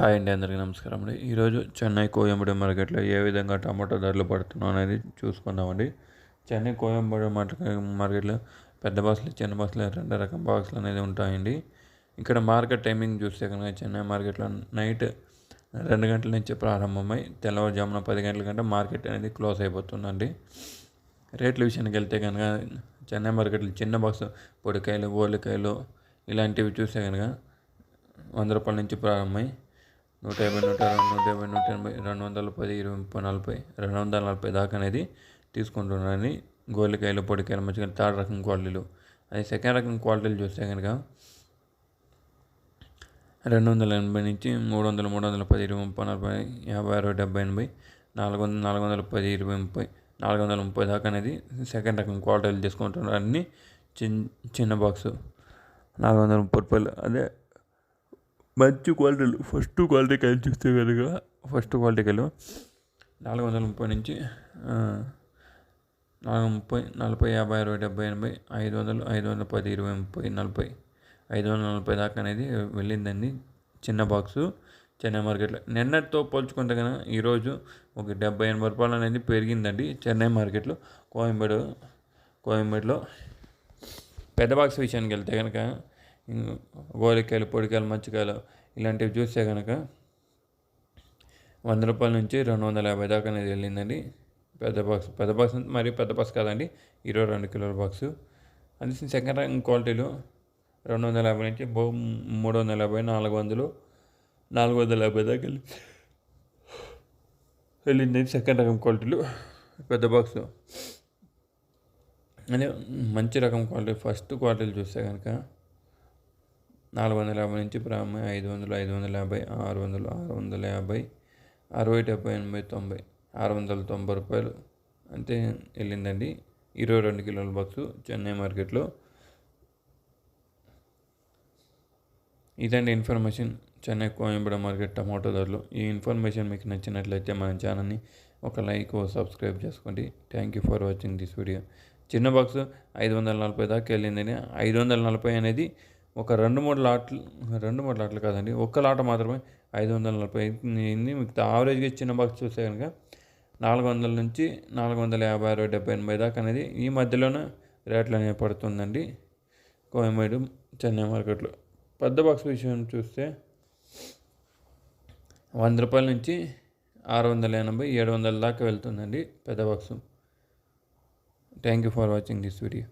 Hi అండి అందరికీ నమస్కారం అండి. ఈరోజు చెన్నై కోయంబడి మార్కెట్లో ఏ విధంగా టమాటో ధరలు పడుతున్నాం అనేది చూసుకుందామండి. చెన్నై కోయంబడి మార్కెట్ మార్కెట్లో పెద్ద బాక్సులు చిన్న బాక్సులు రెండు రకం బాక్సులు అనేది ఉంటాయండి. ఇక్కడ మార్కెట్ టైమింగ్ చూస్తే కనుక చెన్నై మార్కెట్లో నైట్ రెండు గంటల నుంచి ప్రారంభమై తెల్లవారుజామున పది గంటల కంటే మార్కెట్ అనేది క్లోజ్ అయిపోతుందండి. రేట్ల విషయానికి వెళ్తే కనుక చెన్నై మార్కెట్లో చిన్న బాక్స్ పొడికాయలు ఓలికాయలు ఇలాంటివి చూస్తే కనుక వంద రూపాయల నుంచి ప్రారంభమై నూట యాభై నూట అరవై నూట యాభై నూట ఎనభై రెండు వందల పది ఇరవై ముప్పై నలభై రెండు వందల నలభై దాకా అనేది తీసుకుంటున్నారని గోలికాయలు పొడికాయలు మంచిగా థర్డ్ రకం క్వాలిటీలు. అది సెకండ్ రకం క్వాలిటీలు చూస్తే కనుక రెండు వందల ఎనభై నుంచి మూడు వందల మూడు వందల పది ఇరవై ముప్పై నలభై యాభై అరవై డెబ్బై ఎనభై నాలుగు వందల నాలుగు వందల పది ఇరవై ముప్పై నాలుగు వందల ముప్పై దాకా అనేది సెకండ్ రకం క్వాలిటీలు తీసుకుంటున్నారని చిన్ చిన్న చిన్న బాక్సు. నాలుగు వందల ముప్పై రూపాయలు. అదే మంచి క్వాలిటీలు ఫస్ట్ క్వాలిటీ కాయలు చూస్తే కనుక ఫస్ట్ క్వాలిటీ కాయలు నాలుగు వందల ముప్పై నుంచి నాలుగు ముప్పై నలభై యాభై అరవై డెబ్బై ఎనభై ఐదు వందలు ఐదు వందల పది ఇరవై ముప్పై నలభై ఐదు వందల నలభై దాకా అనేది వెళ్ళిందండి. చిన్న బాక్సు చెన్నై మార్కెట్లో. నిన్నటితో పోల్చుకుంటే కనుక ఈరోజు ఒక డెబ్బై ఎనభై రూపాయలు అనేది పెరిగిందండి చెన్నై మార్కెట్లో. కోయంబేడు కోయంబేడులో పెద్ద బాక్స్ విషయానికి వెళ్తే కనుక గోలికాయలు పొడికాయలు మచ్చికాయలు ఇలాంటివి చూస్తే కనుక వంద రూపాయల నుంచి రెండు వందల యాభై దాకా అనేది వెళ్ళిందండి. పెద్ద బాక్స్ పెద్ద బాక్స్ మరి పెద్ద బాక్స్ కాదండి. ఇరవై రెండు కిలోల బాక్స్. అది సెకండ్ ర్యాంక్ క్వాలిటీలు రెండు వందల యాభై నుంచి బో మూడు వందల యాభై నాలుగు వందలు నాలుగు వందల యాభై దాకా వెళ్ళి వెళ్ళింది సెకండ్ రకం క్వాలిటీలు. పెద్ద బాక్స్. అదే మంచి రకం క్వాలిటీ ఫస్ట్ క్వాలిటీలు చూస్తే కనుక నాలుగు వందల యాభై నుంచి ప్రారంభమై ఐదు వందలు ఐదు వందల యాభై ఆరు వందలు ఆరు వందల యాభై అరవై డెబ్బై ఎనభై తొంభై ఆరు వందల తొంభై రూపాయలు. అంతే వెళ్ళిందండి. ఇరవై రెండు కిలోల బాక్సు చెన్నై మార్కెట్లో. ఇదండి information. Chennai Koyambedu market tomato ధరలు. ఈ ఇన్ఫర్మేషన్ మీకు నచ్చినట్లయితే మన ఛానల్ని ఒక లైక్ సబ్స్క్రైబ్ చేసుకోండి. Thank you for watching this video. చిన్న బాక్స్ ఐదు వందల నలభై దాకా వెళ్ళిందని ఐదు వందల నలభై అనేది ఒక రెండు మూడు లాట్లు రెండు మూడు లాట్లు కాదండి ఒక్క లాట మాత్రమే ఐదు వందల నలభై అయింది మిగతా ఆవరేజ్గా చిన్న బాక్స్ చూస్తే కనుక నాలుగు వందల నుంచి నాలుగు వందల యాభై అరవై డెబ్బై ఎనభై దాకా అనేది ఈ మధ్యలోనే రేట్లు అనేవి పడుతుందండి. కోయంబేడు చెన్నై మార్కెట్లో. పెద్ద బాక్స్ విషయం చూస్తే వంద రూపాయల నుంచి ఆరు వందల ఎనభై ఏడు వందల దాకా వెళ్తుందండి పెద్ద box thank you for watching this video